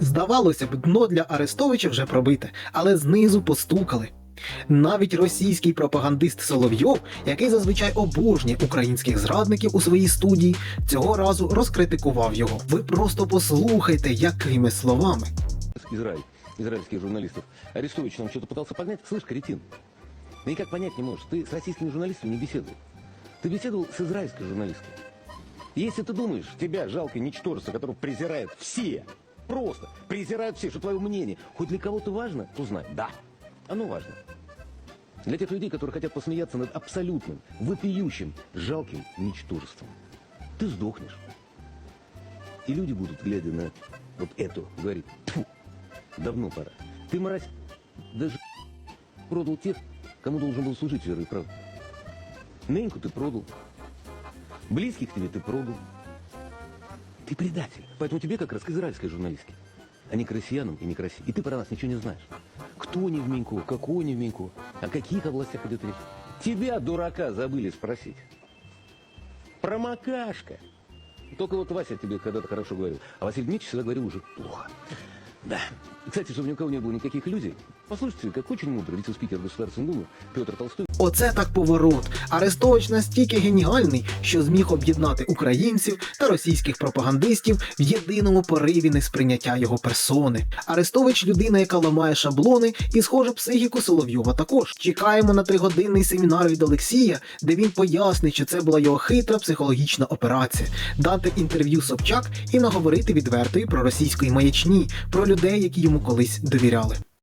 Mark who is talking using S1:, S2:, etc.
S1: Здавалося б, дно для Арестовича вже пробите, але знизу постукали. Навіть російський пропагандист Соловйов, який зазвичай обожнює українських зрадників у своїй студії, цього разу розкритикував його. Ви просто послухайте, якими словами.
S2: Израиль, израильских журналистов. Арестович нам что-то пытался погнать. Слышь, кретин, ты никак понять не можешь. Ты с российскими журналистами не беседовал. Ты беседовал с израильской журналисткой. Если ты думаешь, тебя жалкое ничтожество, которого презирают все, Просто презирают все, что твое мнение хоть для кого-то важно, то знай, да, оно важно. Для тех людей, которые хотят посмеяться над абсолютным, вопиющим, жалким ничтожеством. Ты сдохнешь. И люди будут, глядя на вот эту, говорить, «Тьфу, давно пора. Ты, мразь, даже продал тех, кому должен был служить верой и правдой. Неньку ты продал. Близких тебе ты продал. Ты предатель. Поэтому тебе как раз к израильской журналистке. А не к россиянам и не к России. И ты про нас ничего не знаешь. Кто не в Менько, какой не в Менько, о каких областях идет речь. Тебя, дурака, забыли спросить. Промокашка. Только вот Вася тебе когда-то хорошо говорил. А Василий Дмитриевич всегда говорил уже плохо. Да. И, кстати, чтобы ни у кого не было никаких иллюзий, послушайте, как очень мудрый вице-спикер Государственной Думы Петр Толстой
S1: Оце так поворот. Арестович настільки геніальний, що зміг об'єднати українців та російських пропагандистів в єдиному пориві несприйняття його персони. Арестович людина, яка ламає шаблони, і схоже, психіку Соловйова також. Чекаємо на тригодинний семінар від Олексія, де він пояснить, що це була його хитра психологічна операція, дати інтерв'ю Собчак і наговорити відвертої про російської маячні, про людей, які йому колись довіряли.